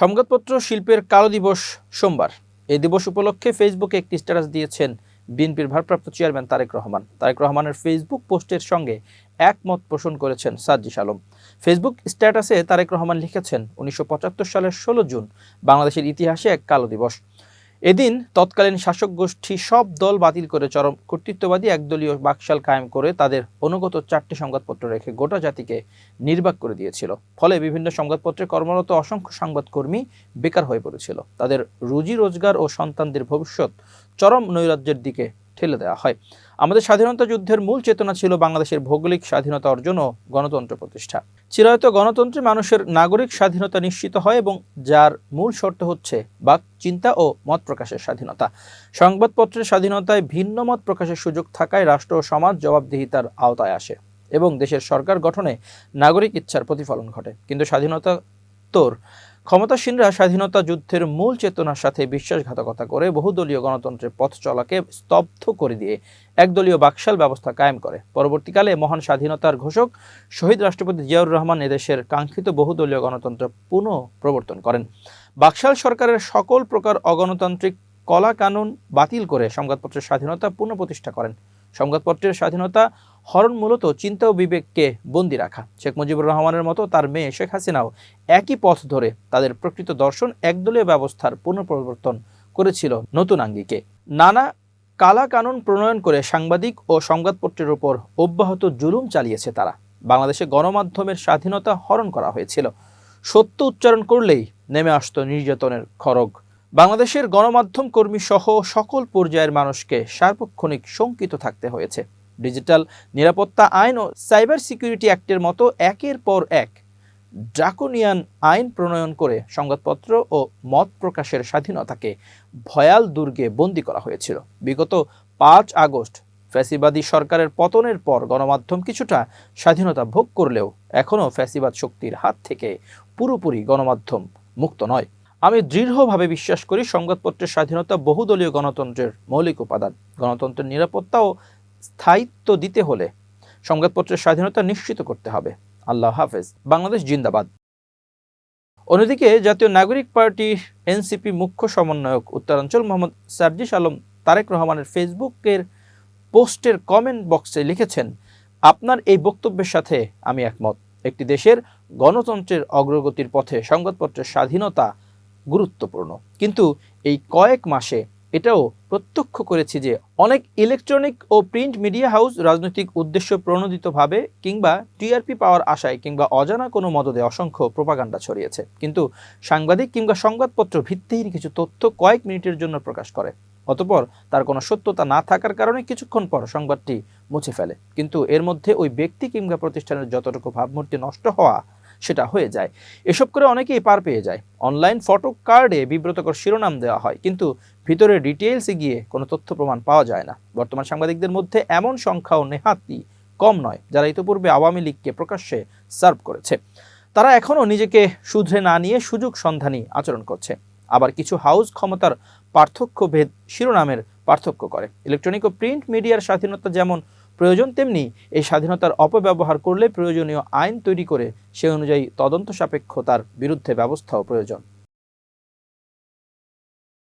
সংবাদপত্র শিল্পের কালো দিবস সোমবার। এই দিবস উপলক্ষে ফেসবুকে একটি স্ট্যাটাস দিয়েছেন বিএনপির ভারপ্রাপ্ত চেয়ারম্যান তারেক রহমান। তারেক রহমানের ফেসবুক পোস্টের সঙ্গে একমত পোষণ করেছেন সাজ্জিস আলম। ফেসবুক স্ট্যাটাসে তারেক রহমান লিখেছেন, উনিশশো পঁচাত্তর সালের ষোলো জুন, বাংলাদেশের ইতিহাসে এক কালো দিবস। এদিন তৎকালীন শাসক গোষ্ঠী সব দল বাতিল করে চরম কর্তৃত্ববাদী একদলীয় বাকশাল কায়েম করে তাদের অনুগত চারটি সংবাদপত্র রেখে গোটা জাতিকে নির্বাক করে দিয়েছিল। ফলে বিভিন্ন সংবাদপত্রে কর্মরত অসংখ্য সংবাদকর্মী বেকার হয়ে পড়েছিল। তাদের রুজি রোজগার ও সন্তানদের ভবিষ্যৎ চরম নৈরাজ্যের দিকে ঠেলে দেওয়া হয়। আমাদের স্বাধীনতা যুদ্ধের মূল চেতনা ছিল বাংলাদেশের ভৌগোলিক স্বাধীনতা অর্জন ও গণতন্ত্র প্রতিষ্ঠা। চিরায়ত গণতন্ত্রে মানুষের নাগরিক স্বাধীনতা নিশ্চিত হয় এবং যার মূল শর্ত হচ্ছে বাক, চিন্তা ও মত প্রকাশের স্বাধীনতা। সংবাদপত্রের স্বাধীনতায় ভিন্ন মত প্রকাশের সুযোগ থাকায় রাষ্ট্র ও সমাজ জবাবদিহিতার আওতায় আসে এবং দেশের সরকার গঠনে নাগরিক ইচ্ছার প্রতিফলন ঘটে। কিন্তু স্বাধীনতা তোর ক্ষমতাসীনরা স্বাধীনতা যুদ্ধের মূল চেতনার সাথে বিশ্বাসঘাতকতা করে বহুদলীয় গণতন্ত্রের পথ চলাকে স্তব্ধ করে দিয়ে একদলীয় বাকশাল ব্যবস্থা কায়েম করে। পরবর্তীকালে মহান স্বাধীনতার ঘোষক শহীদ রাষ্ট্রপতি জিয়াউর রহমান এদেশের কাঙ্ক্ষিত বহুদলীয় গণতন্ত্র পুনঃ প্রবর্তন করেন। বাকশাল সরকারের সকল প্রকার অগণতান্ত্রিক কলা কানুন বাতিল করে সংবাদপত্রের স্বাধীনতা পুনঃপ্রতিষ্ঠা করেন। সংবাদপত্রের স্বাধীনতা হরণ মূলত চিন্তা ও বিবেককে বন্দি রাখা। শেখ মুজিবুর রহমানের মতো তার মেয়ে শেখ হাসিনাও একই পথ ধরে তাদের প্রকৃত দর্শন, একদলীয় ব্যবস্থার পুনঃপ্রবর্তন করেছিল নতুন আঙ্গিকে। নানা কালা কানুন প্রণয়ন করে সাংবাদিক ও সংবাদপত্রের উপর অব্যাহত জুলুম চালিয়েছে তারা। বাংলাদেশে গণমাধ্যমের স্বাধীনতা হরণ করা হয়েছিল। সত্য উচ্চারণ করলেই নেমে আসতো নির্যাতনের খড়গ। বাংলাদেশের গণমাধ্যম কর্মী সহ সকল পর্যায়ের মানুষকে সার্বক্ষণিক শঙ্কিত থাকতে হয়েছে। ডিজিটাল নিরাপত্তা আইন ও সাইবার সিকিউরিটি অ্যাক্টের মতো একের পর এক ড্রাকোনিয়ান আইন প্রণয়ন করে সংবাদপত্র ও মত প্রকাশের স্বাধীনতাকে ভয়াল দুর্গে বন্দি করা হয়েছিল। বিগত পাঁচ আগস্ট ফ্যাসিবাদী সরকারের পতনের পর গণমাধ্যম কিছুটা স্বাধীনতা ভোগ করলেও এখনও ফ্যাসিবাদ শক্তির হাত থেকে পুরোপুরি গণমাধ্যম মুক্ত নয়। আমি দৃঢ়ভাবে বিশ্বাস করি সংবাদপত্রের স্বাধীনতা বহুদলীয় গণতন্ত্রের মৌলিক উপাদান। গণতন্ত্রের নিরাপত্তা ও স্থায়িত্ব দিতে হলে সংবাদপত্রের স্বাধীনতা নিশ্চিত করতে হবে। আল্লাহ হাফেজ। বাংলাদেশ জিন্দাবাদ। অন্যদিকে জাতীয় নাগরিক পার্টি এনসিপি মুখ্য সমন্বয়ক উত্তরাঞ্চল মোহাম্মদ সার্জিস আলম তারেক রহমানের ফেসবুকের পোস্টের কমেন্ট বক্সে লিখেছেন, আপনার এই বক্তব্যের সাথে আমি একমত। একটি দেশের গণতন্ত্রের অগ্রগতির পথে সংবাদপত্রের স্বাধীনতা গুরুত্বপূর্ণ। কিন্তু এই কয়েক মাসে এটাও প্রত্যক্ষ করেছি যে অনেক ইলেকট্রনিক ও প্রিন্ট মিডিয়া হাউস রাজনৈতিক উদ্দেশ্য প্রণোদিতভাবে কিংবা টিআরপি পাওয়ার আশায় কিংবা অজানা কোনো মদদে অসংখ্য প্রোপাগান্ডা ছড়িয়েছে। কিন্তু সাংবাদিক কিংবা সংবাদপত্র ভিত্তিহীন কিছু তথ্য কয়েক মিনিটের জন্য প্রকাশ করে। অতপর তার কোনো সত্যতা না থাকার কারণে কিছুক্ষণ পর সংবাদটি মুছে ফেলে। কিন্তু এর মধ্যে ওই ব্যক্তি কিংবা প্রতিষ্ঠানের যতটুকু ভাবমূর্তি নষ্ট হওয়া সেটা হয়ে যায়। এসব করে অনেকেই পার পেয়ে যায়। অনলাইন ফটো কার্ডে বিব্রতকর শিরোনাম দেওয়া হয়, কিন্তু ভিতরে ডিটেলসে গিয়ে কোনো তথ্য প্রমাণ পাওয়া যায় না। বর্তমান সাংবাদিকদের মধ্যে এমন সংখ্যাও নেহাতি কম নয়, যারা ইতিপূর্বে আওয়ামী লীগকে প্রকাশ্যে সার্ভ করেছে। তারা এখনও নিজেকে শুধরে না নিয়ে সুযোগ সন্ধানী আচরণ করছে। আবার কিছু হাউস ক্ষমতার পার্থক্য ভেদ শিরোনামের পার্থক্য করে। ইলেকট্রনিক ও প্রিন্ট মিডিয়ার স্বাধীনতা যেমন প্রয়োজন তেমনি এই স্বাধীনতার অপব্যবহার করলে প্রয়োজনীয় আইন তৈরি করে সে অনুযায়ী তদন্ত সাপেক্ষ তার বিরুদ্ধে ব্যবস্থাও প্রয়োজন।